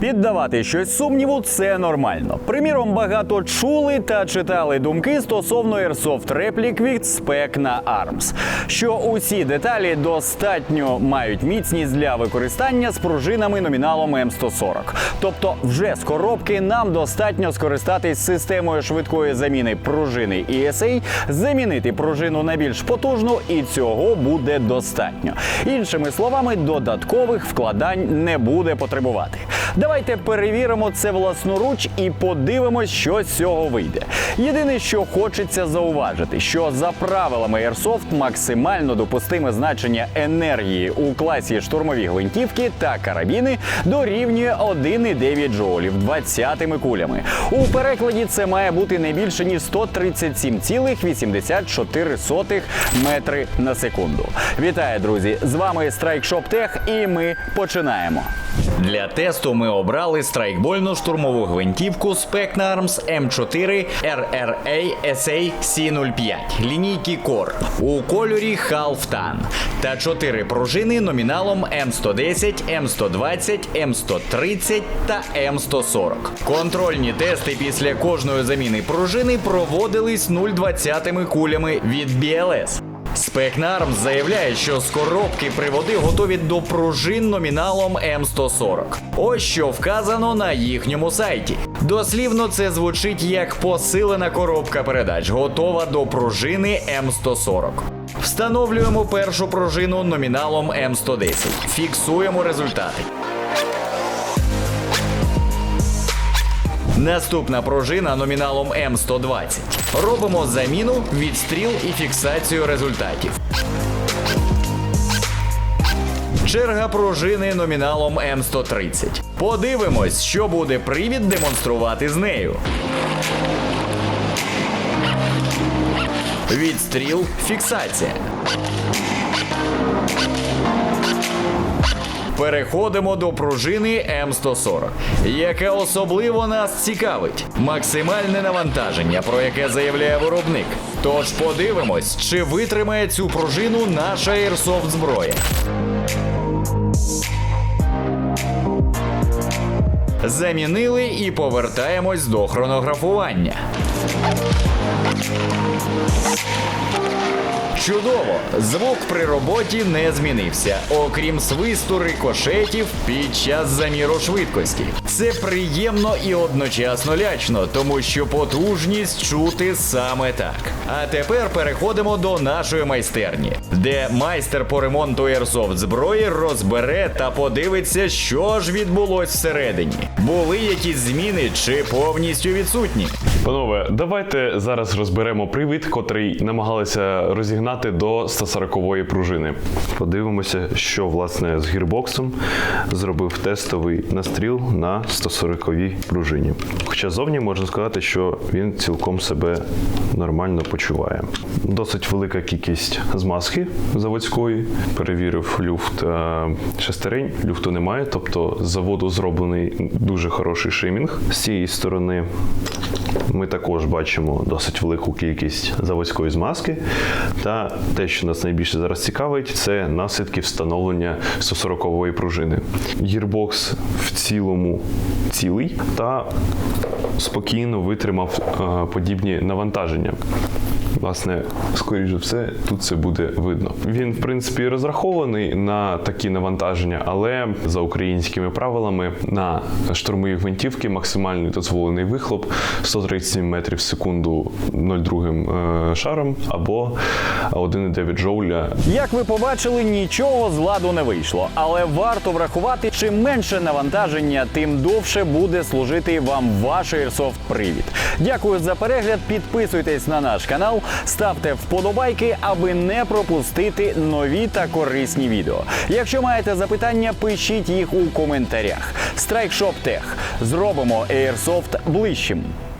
Піддавати щось сумніву це нормально. Приміром, багато чули та читали думки стосовно Airsoft реплік від Spec на Arms, що усі деталі достатньо мають міцність для використання з пружинами номіналом М140. Тобто, вже з коробки нам достатньо скористатись системою швидкої заміни пружини ESA, замінити пружину на більш потужну, і цього буде достатньо. Іншими словами, додаткових вкладань не буде потребувати. Давайте перевіримо це власноруч і подивимось, що з цього вийде. Єдине, що хочеться зауважити, що за правилами Airsoft максимально допустиме значення енергії у класі штурмові гвинтівки та карабіни дорівнює 1,9 джоулів 20 кулями. У перекладі це має бути не більше ніж 137,84 метри на секунду. Вітаю, друзі! З вами Strike Shop Tech і ми починаємо. Для тесту ми обрали страйкбольну штурмову гвинтівку Spec Arms M4 RRA SA C05 лінійки Core у кольорі Half Tan та 4 пружини номіналом M110, M120, M130 та M140. Контрольні тести після кожної заміни пружини проводились 0,20 кулями від BLS. Спекнарм заявляє, що з коробки приводи готові до пружин номіналом М140. Ось що вказано на їхньому сайті. Дослівно це звучить як посилена коробка передач, готова до пружини М140. Встановлюємо першу пружину номіналом М110. Фіксуємо результати. Наступна пружина номіналом М120. Робимо заміну, відстріл і фіксацію результатів. Черга пружини номіналом М130. Подивимось, що буде привід демонструвати з нею. Відстріл, фіксація. Переходимо до пружини М140, яка особливо нас цікавить. Максимальне навантаження, про яке заявляє виробник. Тож подивимось, чи витримає цю пружину наша Airsoft зброя. Замінили і повертаємось до хронографування. Чудово! Звук при роботі не змінився, окрім свисту рикошетів під час заміру швидкості. Це приємно і одночасно лячно, тому що потужність чути саме так. А тепер переходимо до нашої майстерні, де майстер по ремонту Airsoft зброї розбере та подивиться, що ж відбулось всередині. Були якісь зміни чи повністю відсутні. Панове, давайте зараз розберемо привід, котрий намагалися розігнати до 140-ї пружини. Подивимося, що власне з гірбоксом зробив тестовий настріл на 140-й пружині. Хоча зовні можна сказати, що він цілком себе нормально почуває. Досить велика кількість змазки заводської. Перевірив люфт е, шестерень. Люфту немає, тобто з заводу зроблений дуже хороший шимінг. З цієї сторони ми також бачимо досить велику кількість заводської змазки. Та те, що нас найбільше зараз цікавить, це наслідки встановлення 140-ї пружини. Гірбокс в цілому цілий та спокійно витримав е, подібні навантаження. Власне, скоріш за все, тут це буде видно. Він, в принципі, розрахований на такі навантаження, але за українськими правилами на штурмові гвинтівки максимальний дозволений вихлоп 137 метрів в секунду 0,2 е, шаром або 1,9 джоуля Як ви побачили, нічого з ладу не вийшло, але варто врахувати, чим менше навантаження, тим довше буде служити вам ваш Airsoft привід. Дякую за перегляд. Підписуйтесь на наш канал, ставте вподобайки, аби не пропустити нові та корисні відео. Якщо маєте запитання, пишіть їх у коментарях. Shop Tech. Зробимо Airsoft ближчим.